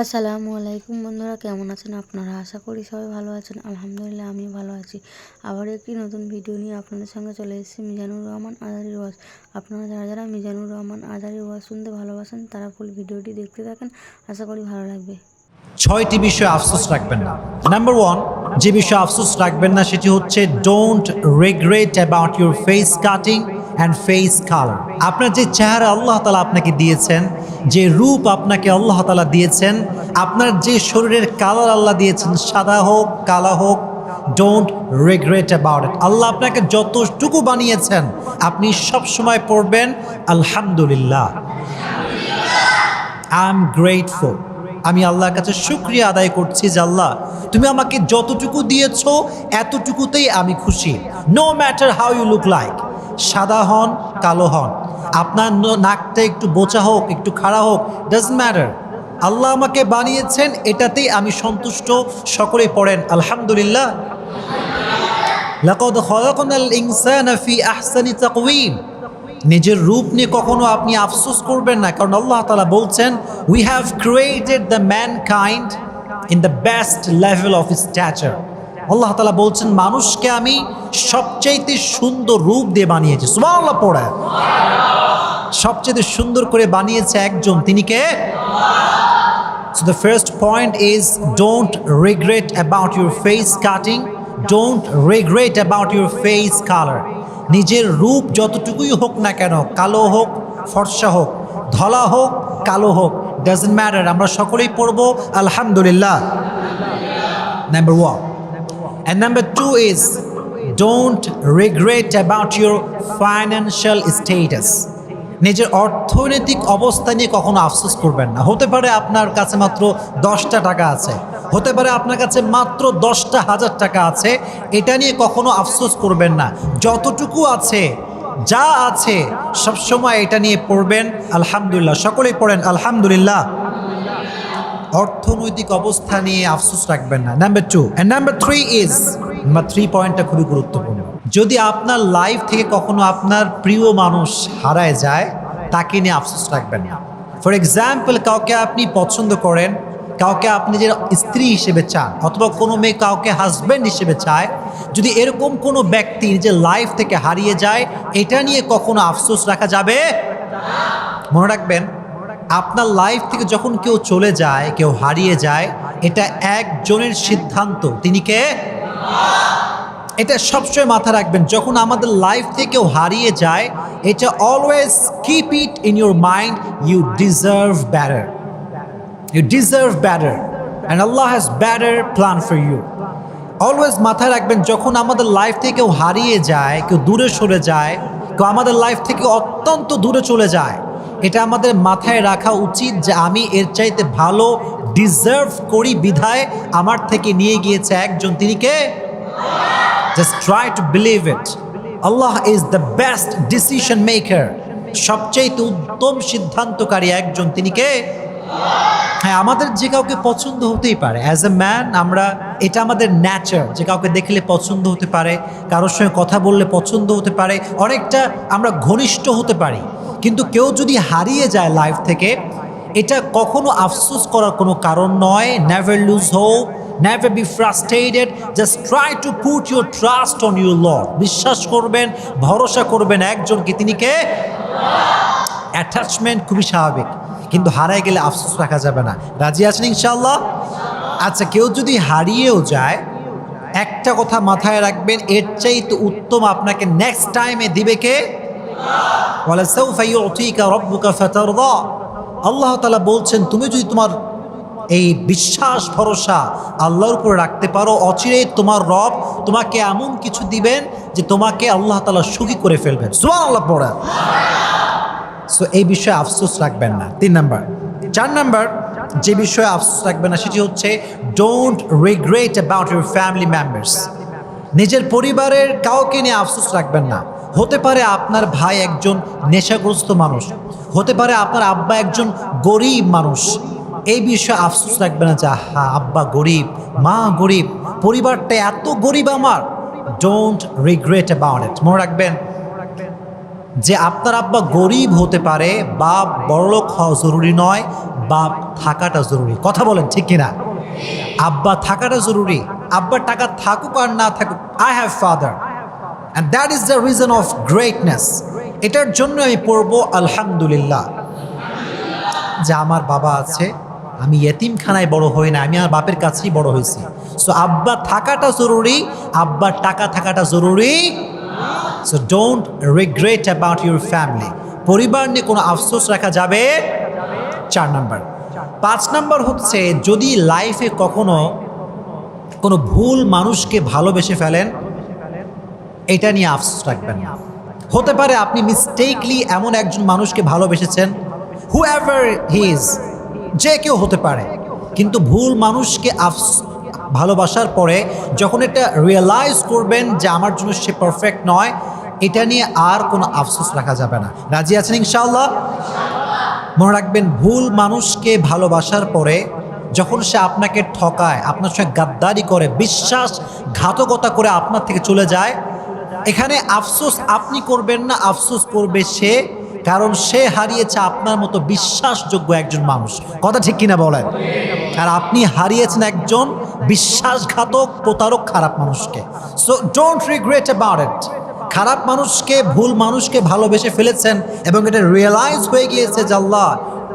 আসসালামু আলাইকুম বন্ধুরা, কেমন আছেন আপনারা? আশা করি সবাই ভালো আছেন। আলহামদুলিল্লাহ আমি ভালো আছি। আবার একটি নতুন ভিডিও নিয়ে আপনাদের সঙ্গে চলে এসেছি, মিজানুর রহমান আজারি ওয়াজ। আপনারা যারা যারা মিজানুর রহমান আজারি ওয়াজ শুনতে ভালোবাসেন, তারা ফুল ভিডিওটি দেখতে থাকেন। আশা করি ভালো লাগবে। ছয়টি বিষয়ে আফসোস রাখবেন না। নাম্বার ওয়ান যে বিষয়ে আফসোস রাখবেন না, সেটি হচ্ছে don't regret about your face cutting and face colour আপনার যে চেহারা আল্লাহ তালা আপনাকে দিয়েছেন, যে রূপ আপনাকে আল্লাহ তালা দিয়েছেন, আপনার যে শরীরের কালার আল্লাহ দিয়েছেন, সাদা হোক, কালা হোক don't regret about it Allah আপনাকে যতটুকু বানিয়েছেন, আপনি সব সময় পড়বেন, আলহামদুলিল্লাহ। আই এম গ্রেটফুল আমি আল্লাহর কাছে শুক্রিয়া আদায় করছি যে আল্লাহ, তুমি আমাকে যতটুকু দিয়েছ, এতটুকুতেই আমি খুশি। No matter how you look like সাদা হন, কালো হন। আপনার নাকটা একটু বোচা হোক, একটু খাড়া হোক ডাজ ম্যাটার আল্লাহ আমাকে বানিয়েছেন, এটাতেই আমি সন্তুষ্ট। সকলেই পড়েন, আলহামদুলিল্লাহ। নিজের রূপ নিয়ে কখনো আপনি আফসোস করবেন না, কারণ আল্লাহ তাআলা বলছেন we have created the mankind in the best level of stature আল্লাহ তালা বলছেন মানুষকে আমি সবচাইতে সুন্দর রূপ দিয়ে বানিয়েছি। সুবহানাল্লাহ পড়ে। সবচেয়ে সুন্দর করে বানিয়েছে একজন তিনি কে? So the first point is don't regret about your face cutting, don't regret about your face. নিজের রূপ যতটুকুই হোক না কেন কালো হোক ফর্সা হোক ধলা হোক কালো হোক ডাজন্ট ম্যাটার আমরা সকলেই পড়ব আলহামদুলিল্লাহ। Number one And number two is, don't regret about your financial status. নিজের অর্থনৈতিক অবস্থা নিয়ে কখনো আফসোস করবেন না। হতে পারে আপনার কাছে মাত্র দশটা টাকা আছে। হতে পারে আপনার কাছে মাত্র দশটা হাজার টাকা আছে। এটা নিয়ে কখনো আফসোস করবেন না। যতটুকু আছে, যা আছে, সবসময় এটা নিয়ে পড়বেন। আলহামদুলিল্লাহ। সকলেই পড়েন আলহামদুলিল্লাহ। অর্থনৈতিক অবস্থা নিয়ে আফসোস রাখবেন না। Number two number three is number three পয়েন্টটা খুবই গুরুত্বপূর্ণ। যদি আপনার লাইফ থেকে কখনো আপনার প্রিয় মানুষ হারায় যায়, তাকে নিয়ে আফসোস রাখবেন না। ফর এক্সাম্পল কাউকে আপনি পছন্দ করেন, কাউকে আপনি যে স্ত্রী হিসেবে চান, অথবা কোনো মেয়ে কাউকে হাজব্যান্ড হিসেবে চায়, যদি এরকম কোনো ব্যক্তি যে লাইফ থেকে হারিয়ে যায়, এটা নিয়ে কখনো আফসোস রাখা যাবে? মনে রাখবেন আপনার লাইফ থেকে যখন কেউ চলে যায়, কেউ হারিয়ে যায়, এটা একজনের সিদ্ধান্ত। তিনি কে? এটা সবসময় মাথা রাখবেন, যখন আমাদের লাইফ থেকে কেউ হারিয়ে যায়, এটা always keep it in your mind you deserve better you deserve better and Allah has better plan for you always মাথায় রাখবেন, যখন আমাদের লাইফ থেকে কেউ হারিয়ে যায়, কেউ দূরে সরে যায়, কেউ আমাদের লাইফ থেকে অত্যন্ত দূরে চলে যায় এটা আমাদের মাথায় রাখা উচিত যে আমি এর চাইতে ভালো ডিজার্ভ করি বিধায় আমার থেকে নিয়ে গিয়েছে একজন। তিনি কে? Just try to believe it Allah is the best decision maker সবচেয়ে উত্তম সিদ্ধান্তকারী একজন। তিনি কে? হ্যাঁ আমাদের যে কাউকে পছন্দ হতেই পারে। অ্যাজ এ ম্যান আমরা, এটা আমাদের ন্যাচার যে কাউকে দেখলে পছন্দ হতে পারে, কারোর সঙ্গে কথা বললে পছন্দ হতে পারে, অনেকটা আমরা ঘনিষ্ঠ হতে পারি। কিন্তু কেউ যদি হারিয়ে যায় লাইফ থেকে, এটা কখনো আফসোস করার কোনো কারণ নয় never lose hope never be frustrated just try to put your trust on your lord বিশ্বাস করবেন, ভরসা করবেন একজনকে, তিনি কে? অ্যাটাচমেন্ট খুবই স্বাভাবিক। কিন্তু হারায় গেলে আফসোস রাখা যাবে না। রাজি আছেন ইনশাল্লাহ আচ্ছা কেউ যদি হারিয়েও যায়, একটা কথা মাথায় রাখবেন, এর চাইতে উত্তম আপনাকে নেক্সট টাইমে দিবে কে? আল্লাহ তালা বলছেন, তুমি যদি তোমার এই বিশ্বাস, ভরসা আল্লাহর উপরে রাখতে পারো অচিরে তোমার রব তোমাকে এমন কিছু দিবেন যে তোমাকে আল্লাহ তালা সুখী করে ফেলবেন। আল্লাহ পড়া সো এই বিষয়ে আফসোস রাখবেন না। তিন নাম্বার। চার নাম্বার, যে বিষয়ে আফসোস রাখবেন না, সেটি হচ্ছে don't regret about your family members নিজের পরিবারের কাউকে নিয়ে আফসোস রাখবেন না। হতে পারে আপনার ভাই একজন নেশাগ্রস্ত মানুষ। হতে পারে আপনার আব্বা একজন গরিব মানুষ। এই বিষয়ে আফসোস রাখবেন না যে হা আব্বা গরিব, মা গরিব। পরিবারটা এত গরিব আমার। ডোন্ট রিগ্রেট অ্যাবাউট ইট মনে রাখবেন? যে আপনার আব্বা গরিব হতে পারে বা বড়লোক হওয়া জরুরি নয়, বাপ থাকাটা জরুরি। কথা বলেন, ঠিক কিনা? আব্বা থাকাটা জরুরি আব্বার টাকা থাকুক আর না থাকুক I have father and that is the reason of greatness এটার জন্য আমি পড়ব, আলহামদুলিল্লাহ। যে আমার বাবা আছে, আমি এতিমখানায় বড় হই না, আমি আমার বাপের কাছেই বড় হয়েছি। সো আব্বা থাকাটা জরুরি আব্বার টাকা থাকাটা জরুরি। So don't regret about your family পরিবার নিয়ে কোনো আফসোস রাখা যাবে চার নাম্বার। পাঁচ নাম্বার হচ্ছে যদি লাইফে কখনো কোনো ভুল মানুষকে ভালোবেসে ফেলেন, এটা নিয়ে আফসোস রাখবেন হতে পারে আপনি মিস্টেকলি এমন একজন মানুষকে ভালোবেসেছেন হু এভার হিজ যে কেউ হতে পারে। কিন্তু ভুল মানুষকে আফস, ভালোবাসার পরে যখন এটা রিয়েলাইজ করবেন যে আমার জন্য সে পারফেক্ট নয় এটা নিয়ে আর কোনো আফসোস রাখা যাবে না। রাজি আছেন ইনশাআল্লাহ? মনে রাখবেন, ভুল মানুষকে ভালোবাসার পরে যখন সে আপনাকে ঠকায়, আপনার সঙ্গে গাদ্দারি করে বিশ্বাস ঘাতকতা করে আপনার থেকে চলে যায়, এখানে আফসোস আপনি করবেন না, আফসোস করবে সে, কারণ সে হারিয়েছে আপনার মতো বিশ্বাসযোগ্য একজন মানুষ। কথা ঠিক কিনা বলেন? আর আপনি হারিয়েছেন একজন বিশ্বাসঘাতক, প্রতারক, খারাপ মানুষকে। So don't regret about it খারাপ মানুষকে, ভুল মানুষকে ভালোবেসে ফেলেছেন এবং এটা রিয়েলাইজ হয়ে গিয়েছে যে আল্লাহ,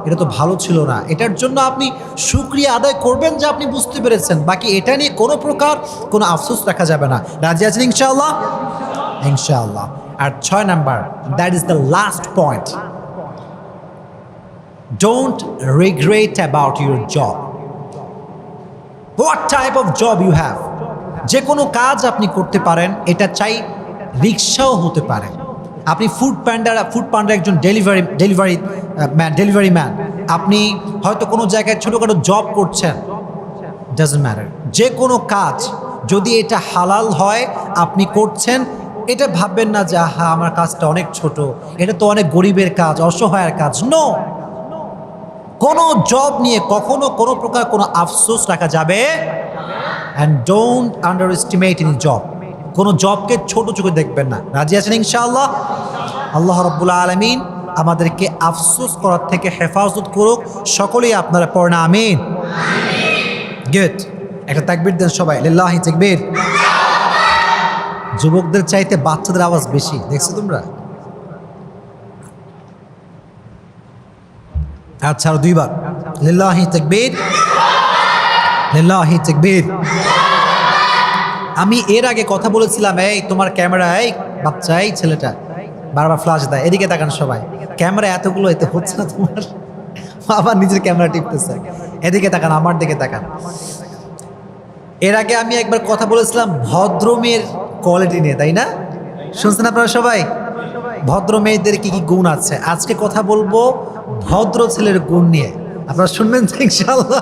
এটা তো ভালো ছিল না। এটার জন্য আপনি সুক্রিয়া আদায় করবেন যে আপনি বুঝতে পেরেছেন। বাকি এটা নিয়ে কোনো প্রকার কোনো আফসোস রাখা যাবে না। রাজি আছেন ইনশাআল্লাহ? ইনশাআল্লাহ। আর ছয় number that is the last point don't regret about your job what type of job you have যে কোনো কাজ আপনি করতে পারেন, এটা চাই রিক্সাও হতে পারে। আপনি ফুড প্যান্ডার ফুড পান্ডার একজন delivery delivery man delivery man আপনি হয়তো কোনো জায়গায় ছোটোখাটো জব করছেন। ডাজন্ট ম্যাটার যে কোনো কাজ যদি এটা হালাল হয়, আপনি করছেন, এটা ভাববেন না যে হা আমার কাজটা অনেক ছোট। এটা তো অনেক গরিবের কাজ, অসহায়ের কাজ। নো কোনো জব নিয়ে কখনো কোনো প্রকার কোনো আফসোস রাখা যাবে? And don't underestimate in job কোনো জবকে ছোট চোখে দেখবেন না। রাজি আছেন ইনশাআল্লাহ? আল্লাহ রব্বুল আলমিন আমাদেরকে আফসোস করার থেকে হেফাজত করুক। সকলেই আপনারা পড়না আমিন। গেট একটা তাকবির দেন সবাই। লিল্লাহি তাকবীর। যুবকদের চাইতে বাচ্চাদের আওয়াজ বেশি, দেখছ তোমরা? আচ্ছা আর দুইবার। লিল্লাহি তাকবীর। লিল্লাহি তাকবীর। আমি এর আগে কথা বলেছিলাম, এই, তোমার ক্যামেরা, এই, বাচ্চা, এই ছেলেটা। বারবার ফ্লাশ দেয়। এদিকে তাকান সবাই। ক্যামেরা এতগুলো, এতে হচ্ছে না তোমার? আবার নিজের ক্যামেরা টিপতেছে। এদিকে তাকান, আমার দিকে তাকান। এর আগে আমি একবার কথা বলেছিলাম ভদ্র মেয়ের কোয়ালিটি নিয়ে, তাই না? শুনছেন আপনারা সবাই? ভদ্র মেয়েদের কি কি গুণ আছে? আজকে কথা বলব ভদ্র ছেলের গুণ নিয়ে। আপনারা শুনবেন তো ইনশাআল্লাহ।